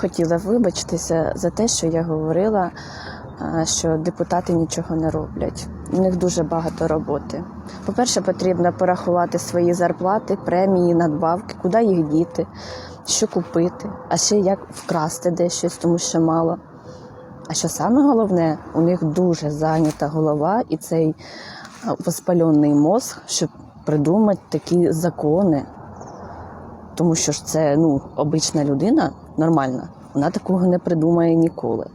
Хотіла вибачитися за те, що я говорила, що депутати нічого не роблять. У них дуже багато роботи. По-перше, потрібно порахувати свої зарплати, премії, надбавки, куди їх діти, що купити, а ще як вкрасти дещось, тому що мало. А що саме головне, у них дуже зайнята голова і цей воспалений мозг, щоб придумати такі закони. Тому що ж це ну, обична людина нормальна, вона такого не придумає ніколи.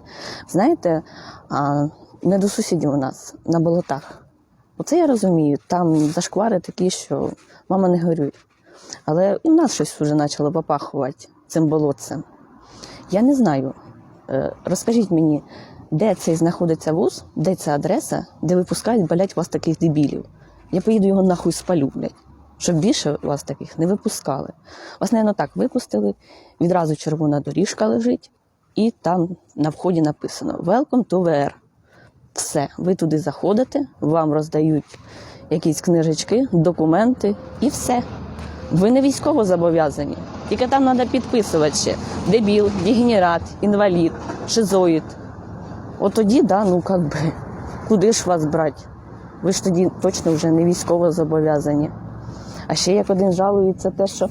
Знаєте, а, не до сусідів у нас на болотах. Оце я розумію, там зашквари такі, що мама не горюй. Але і в нас щось вже почало попахувати цим болотцем. Я не знаю. Е, Розкажіть мені, де цей знаходиться вуз, де ця адреса, де випускають, блять, вас таких дебілів. Я поїду його нахуй спалю, блядь. Щоб більше вас таких не випускали. Вас, мабуть, так випустили, відразу червона доріжка лежить, і там на вході написано Welcome to VR. Все, ви туди заходите, вам роздають якісь книжечки, документи і все. Ви не військово зобов'язані. Тільки там треба підписувати ще дебіл, дегенерат, інвалід, шизоїд. От тоді, да, ну як би, куди ж вас брати? Ви ж тоді точно вже не військово зобов'язані. А ще як один жалується те, що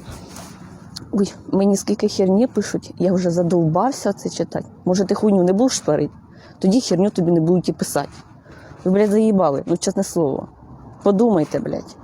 ой, мені скільки херні пишуть, я вже задовбався це читати. Може, ти хуйню не будеш творити? Тоді херню тобі не будуть і писати. Ви, блядь, заїбали, ну чесне слово. Подумайте, блядь.